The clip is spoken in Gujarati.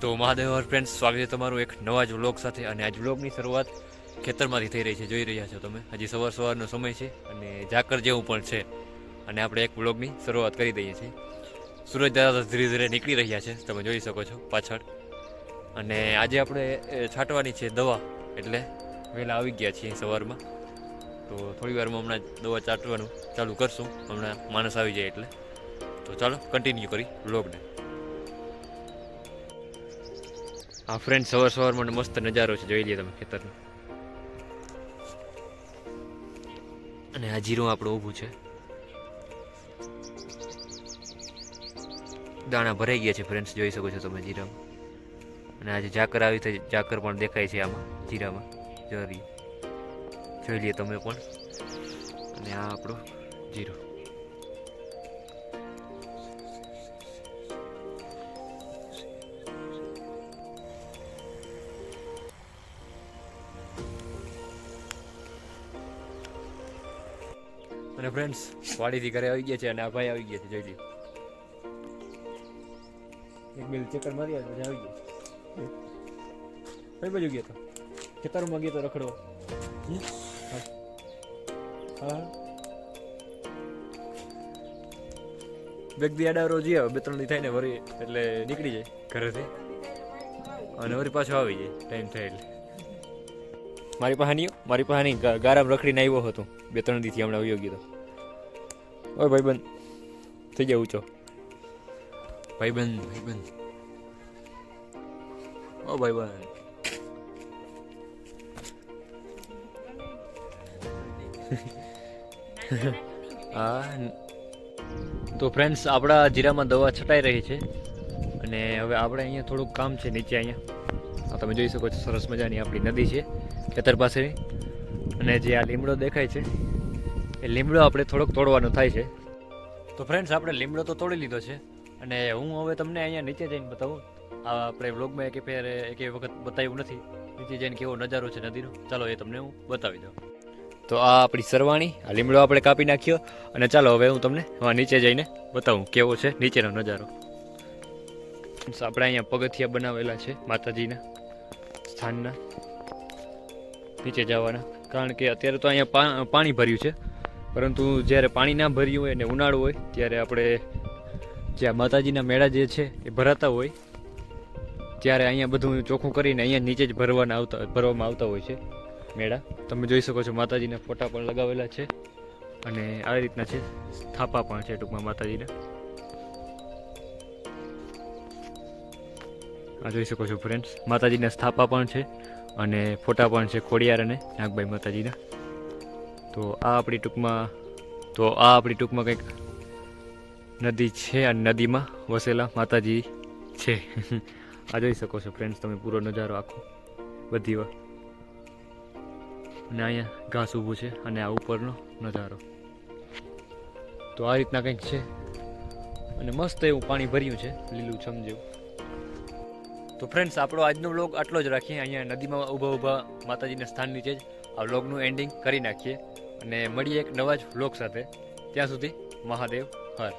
તો મહાદેવ ફ્રેન્ડ્સ, સ્વાગત છે તમારું એક નવા જ વ્લોગ સાથે. અને આજ વ્લોગની શરૂઆત ખેતરમાંથી થઈ રહી છે. જોઈ રહ્યા છો તમે. હજી સવાર સવારનો સમય છે અને ઝાકર જેવું પણ છે. અને આપણે એક વ્લોગની શરૂઆત કરી દઈએ છીએ. સૂરજ દાદા ધીરે ધીરે નીકળી રહ્યા છે. તમે જોઈ શકો છો પાછળ. અને આજે આપણે છાંટવાની છે દવા. એટલે વહેલા આવી ગયા છીએ સવારમાં. તો થોડી વારમાં હમણાં દવા છાંટવાનું ચાલુ કરશું. હમણાં માણસ આવી જાય એટલે. તો ચાલો કન્ટિન્યુ કરી વ્લોગને. હા ફ્રેન્ડ સવાર સવાર મને મસ્ત નજારો છે, જોઈ લઈએ તમે ખેતરનો. અને આ જીરું આપણું ઊભું છે. દાણા ભરાઈ ગયા છે ફ્રેન્ડ્સ જોઈ શકો છો તમે જીરામાં. અને આજે ઝાકર આવી થઈ ઝાકર પણ દેખાય છે આમાં, જીરામાં. જરી જોઈ લઈએ તમે પણ. અને આ આપણો જીરું. અને ફ્રેન્ડ્સ વાડીથી ઘરે આવી ગયા છે અને આ ભાઈ આવી ગયા છે જોઈ લ્યો એક મિલ ચક્કર મારી આવ્યો, પછી આવી ગયો. કઈ બાજુ ગયો તો? ખેતરમાં ગયો તો રખડો હા. દી આડા રોજ આવે, બે ત્રણ દી થાય ને વળી એટલે નીકળી જાય ઘરેથી. અને વરી પાછો આવી જાય, ટાઈમ થાય એટલે. મારી પાસે નહીં મારી પાસે નહીં ગારામ રખડીને આવ્યો હતો. બે ત્રણ દીથી હમણાં આવ્યો ગયો હતો ઓય ભાઈબંધ થઈ જાય ઊંચો. ભાઈબંધ ભાઈબંધ. ઓ ભાઈબંધ. હા તો ફ્રેન્ડ્સ આપણા જીરામાં દવા છટાઈ રહી છે. અને હવે આપણે અહીંયા થોડુંક કામ છે નીચે અહીંયા. આ તમે જોઈ શકો છો સરસ મજાની આપણી નદી છે, ખેતર પાસેની. અને જે આ લીમડો દેખાય છે, એ લીમડો આપણે થોડોક તોડવાનો થાય છે. તો ફ્રેન્ડ્સ આપણે લીમડો તો તોડી લીધો છે. અને હું હવે તમને અહીંયા નીચે જઈને બતાવું. આ આપણે વ્લોગમાં એક ફેર, એક વખત બતાવ્યું નથી. નીચે જઈને કેવો નજારો છે નદીનો. ચાલો, એ તમને હું બતાવી દઉં. તો આ આપણી સરવાણી, આ લીમડો આપણે કાપી નાખ્યો. અને ચાલો, હવે હું તમને નીચે જઈને બતાવું કેવો છે નીચેનો નજારો. આપણે અહીંયા પગથિયા બનાવેલા છે માતાજીના, સ્થાનના, નીચે જવાના. કારણ કે અત્યારે તો અહીંયા પાણી ભર્યું છે. પરંતુ જ્યારે પાણી ના ભર્યું હોય અને ઉનાળો હોય, ત્યારે આપણે જ્યાં માતાજીના મેળા જે છે, એ ભરાતા હોય, ત્યારે અહીંયા બધું ચોખ્ખું કરીને અહીંયા નીચે જ ભરવાના આવતા, ભરવામાં આવતા હોય છે મેળા. તમે જોઈ શકો છો માતાજીના ફોટા પણ લગાવેલા છે. અને આવી રીતના છે, સ્થાપા પણ છે ટૂંકમાં માતાજીના. આ જોઈ શકો છો ફ્રેન્ડ્સ માતાજીના સ્થાપા પણ છે અને ફોટા પણ છે ખોડિયાર અને નાગભાઈ માતાજીના. તો આ આપણી ટૂંકમાં, તો આ આપણી ટૂંકમાં કંઈક નદી છે અને નદીમાં વસેલા માતાજી છે. આ જોઈ શકો છો ફ્રેન્ડ્સ તમે પૂરો નજારો આખો. બધી વાર અને અહીંયા ઘાસ ઊભું છે અને આ ઉપરનો નજારો. તો આ રીતના કંઈક છે. અને મસ્ત એવું પાણી ભર્યું છે, લીલું છમ જેવું. તો ફ્રેન્ડ્સ આપણો આજનો વ્લોગ આટલો જ રાખીએ. અહીંયા નદીમાં ઊભા ઊભા માતાજીના સ્થાન નીચે જ આ વ્લોગનું એન્ડિંગ કરી નાખીએ. અને મળીએ એક નવા જ વ્લોગ સાથે. ત્યાં સુધી મહાદેવ હર.